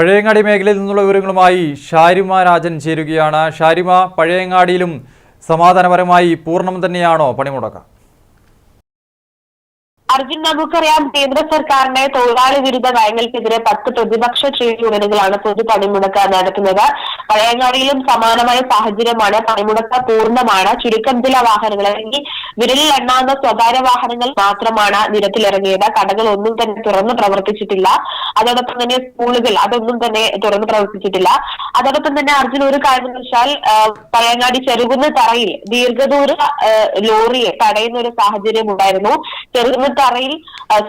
പഴയങ്ങാടി മേഖലയിൽ നിന്നുള്ള വിവരങ്ങളുമായി ഷാരിമ രാജൻ ചേരുകയാണ്. ഷാരിമ പഴയങ്ങാടിയിലും സമാധാനപരമായി പൂർണം തന്നെയാണോ പണിമുടക്കം? അർജുൻ നമുക്കറിയാം കേന്ദ്ര സർക്കാരിന്റെ തൊഴിലാളി വിരുദ്ധ നയങ്ങൾക്കെതിരെ പത്ത് പ്രതിപക്ഷ ട്രേഡ് യൂണിയനുകളാണ് പൊതു പണിമുടക്ക് നടത്തുന്നത്. പഴയങ്ങാടിയിലും സമാനമായ സാഹചര്യമാണ്. പണിമുടക്ക് പൂർണമാണ്. ചുരുക്കം ചില വാഹനങ്ങൾ അല്ലെങ്കിൽ വിരലിൽ എണ്ണാവുന്ന സ്വകാര്യ വാഹനങ്ങൾ മാത്രമാണ് നിരത്തിലിറങ്ങിയത്. കടകൾ ഒന്നും തന്നെ തുറന്നു പ്രവർത്തിച്ചിട്ടില്ല. അതോടൊപ്പം തന്നെ സ്കൂളുകൾ അതൊന്നും തന്നെ തുറന്നു പ്രവർത്തിച്ചിട്ടില്ല. അതോടൊപ്പം തന്നെ അർജുൻ ഒരു കാര്യം എന്ന് വെച്ചാൽ പഴയങ്ങാടി ചെറുകുന്ന് തറയിൽ ദീർഘദൂര ലോറിയെ തടയുന്ന ഒരു സാഹചര്യം ഉണ്ടായിരുന്നു. ചെറുകുന്ന് തറയിൽ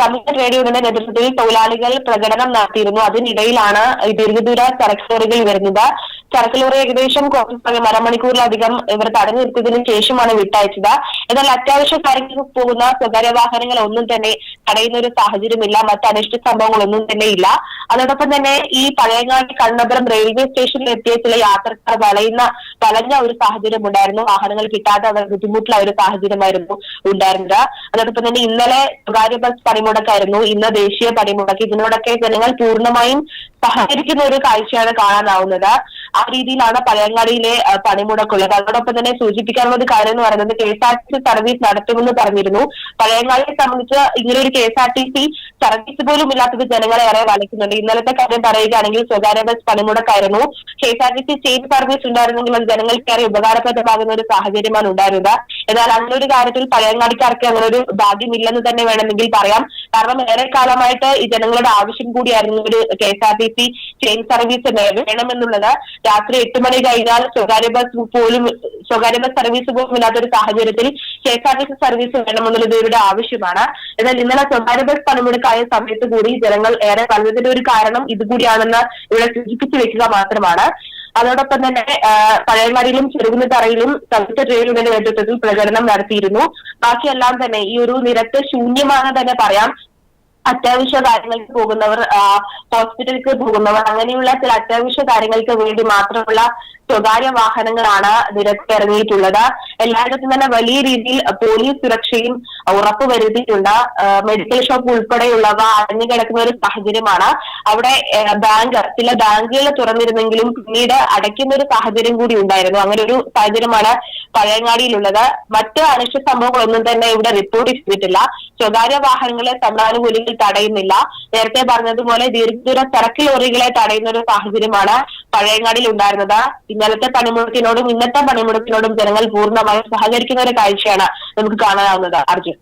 സംയുക്ത ട്രേഡ് യൂണിയന്റെ നേതൃത്വത്തിൽ തൊഴിലാളികൾ പ്രകടനം നടത്തിയിരുന്നു. അതിനിടയിലാണ് ദീർഘദൂര ചരക്ക് ലോറികൾ വരുന്നത്. ചരക്ക് ഏകദേശം കുറച്ച് അരമണിക്കൂറിലധികം ഇവർ തടഞ്ഞു നിർത്തിയതിനു ശേഷമാണ് വിട്ടയച്ചത്. എന്നാൽ അത്യാവശ്യ കാര്യങ്ങൾക്ക് പോകുന്ന സ്വകാര്യ വാഹനങ്ങൾ ഒന്നും തന്നെ തടയുന്ന ഒരു സാഹചര്യമില്ല. മറ്റ് അനിഷ്ട സംഭവങ്ങളൊന്നും തന്നെ ഇല്ല. അതോടൊപ്പം തന്നെ ഈ പഴയങ്ങാടി കണ്ണപുരം റെയിൽവേ സ്റ്റേഷനിൽ എത്തിയ ചില യാത്രക്കാർ വളയുന്ന വളഞ്ഞ ഒരു സാഹചര്യം ഉണ്ടായിരുന്നു. വാഹനങ്ങൾ കിട്ടാതെ അവർ ബുദ്ധിമുട്ടുള്ള ഒരു സാഹചര്യമായിരുന്നു ഉണ്ടായിരുന്നത്. അതോടൊപ്പം തന്നെ ഇന്നലെ സ്വകാര്യ ബസ് പണിമുടക്കായിരുന്നു. ഇന്ന് ദേശീയ പണിമുടക്ക്. ഇതിനോടൊക്കെ ജനങ്ങൾ പൂർണമായും സഹകരിക്കുന്ന ഒരു കാഴ്ചയാണ് കാണാനാവുന്നത്. ആ രീതിയിലാണ് പഴയങ്ങാടിയിലെ പണിമുടക്കുള്ളത്. അതോടൊപ്പം തന്നെ സൂചിപ്പിക്കാനുള്ള ഒരു കാര്യം എന്ന് പറയുന്നത് K S R T C service നടത്തുമെന്ന് പറഞ്ഞിരുന്നു. പഴയങ്ങാടിയെ സംബന്ധിച്ച് ഇങ്ങനെ ഒരു K S R T C service പോലും ഇല്ലാത്തത് ജനങ്ങളെ ഏറെ വലയ്ക്കുന്നുണ്ട് ഇന്നലത്തെ കാര്യം പറയുകയാണെങ്കിൽ സ്വകാര്യ bus പണിമുടക്കായിരുന്നു. K S R T C chain service ഉണ്ടായിരുന്നെങ്കിൽ അത് ജനങ്ങൾക്കേറെ ഉപകാരപ്രദമാകുന്ന ഒരു സാഹചര്യമാണ് ഉണ്ടായിരുന്നത്. എന്നാൽ അങ്ങനെ ഒരു കാര്യത്തിൽ പഴയങ്ങാടിക്കാർക്ക് അങ്ങനെ ഒരു ഭാഗ്യമില്ലെന്ന് തന്നെ വേണമെങ്കിൽ പറയാം. കാരണം ഏറെ കാലമായിട്ട് ഈ ജനങ്ങളുടെ ആവശ്യം കൂടിയായിരുന്നു ഒരു K S R T C chain service വേണമെന്നുള്ളത്. രാത്രി എട്ട് മണി കഴിഞ്ഞാൽ സ്വകാര്യ ബസ് പോലും സ്വകാര്യ ബസ് സർവീസ് പോലും ഇല്ലാത്ത ഒരു സാഹചര്യത്തിൽ K S R T C service വേണമെന്നുള്ളത് ഇവരുടെ ആവശ്യമാണ്. എന്നാൽ ഇന്നലെ സ്വകാര്യ ബസ് പണിമുടക്കായ സമയത്ത് കൂടി ജനങ്ങൾ ഏറെ പറഞ്ഞതിന്റെ ഒരു കാരണം ഇതുകൂടിയാണെന്ന് ഇവിടെ സൂചിപ്പിച്ചു വെക്കുക മാത്രമാണ്. അതോടൊപ്പം തന്നെ പഴയങ്ങാടിയിലും ചെറുകുന്ന തറയിലും സംയുക്ത ട്രെയിനുകളുടെ നേതൃത്വത്തിൽ പ്രകടനം നടത്തിയിരുന്നു. ബാക്കിയെല്ലാം തന്നെ ഈ ഒരു നിരത്ത് ശൂന്യമാണെന്ന് തന്നെ പറയാം. അത്യാവശ്യ കാര്യങ്ങൾക്ക് പോകുന്നവർ ഹോസ്പിറ്റലിൽ പോകുന്നവർ അങ്ങനെയുള്ള ചില അത്യാവശ്യ കാര്യങ്ങൾക്ക് വേണ്ടി മാത്രമുള്ള സ്വകാര്യ വാഹനങ്ങളാണ് നിരത്തിറങ്ങിയിട്ടുള്ളത് എല്ലായിടത്തും തന്നെ വലിയ രീതിയിൽ പോലീസ് സുരക്ഷയും ഉറപ്പുവരുത്തിയിട്ടുണ്ട് വരുത്തിയിട്ടുണ്ട്. മെഡിക്കൽ ഷോപ്പ് ഉൾപ്പെടെയുള്ളവ അടഞ്ഞുകിടക്കുന്ന ഒരു സാഹചര്യമാണ്. അവിടെ ബാങ്ക് ചില ബാങ്കുകൾ തുറന്നിരുന്നെങ്കിലും പിന്നീട് അടയ്ക്കുന്ന ഒരു സാഹചര്യം കൂടി ഉണ്ടായിരുന്നു. അങ്ങനെ ഒരു സാഹചര്യമാണ് പഴയങ്ങാടിയിലുള്ളത്. മറ്റ് അനിഷ്ട സംഭവങ്ങളൊന്നും തന്നെ ഇവിടെ റിപ്പോർട്ട് ചെയ്തിട്ടില്ല. സ്വകാര്യ വാഹനങ്ങളെ സമരാനുകൂലികൾ തടയുന്നില്ല. നേരത്തെ പറഞ്ഞതുപോലെ ദീർഘദൂര ചരക്ക് ലോറികളെ തടയുന്ന ഒരു സാഹചര്യമാണ് പഴയങ്ങാടിയിൽ ഉണ്ടായിരുന്നത്. ഇന്നലത്തെ പണിമുടക്കിനോടും ഇന്നത്തെ പണിമുടക്കിനോടും ജനങ്ങൾ പൂർണമായും സഹകരിക്കുന്ന ഒരു കാഴ്ചയാണ് നമുക്ക് കാണാനാവുന്നത്. അർജുൻ.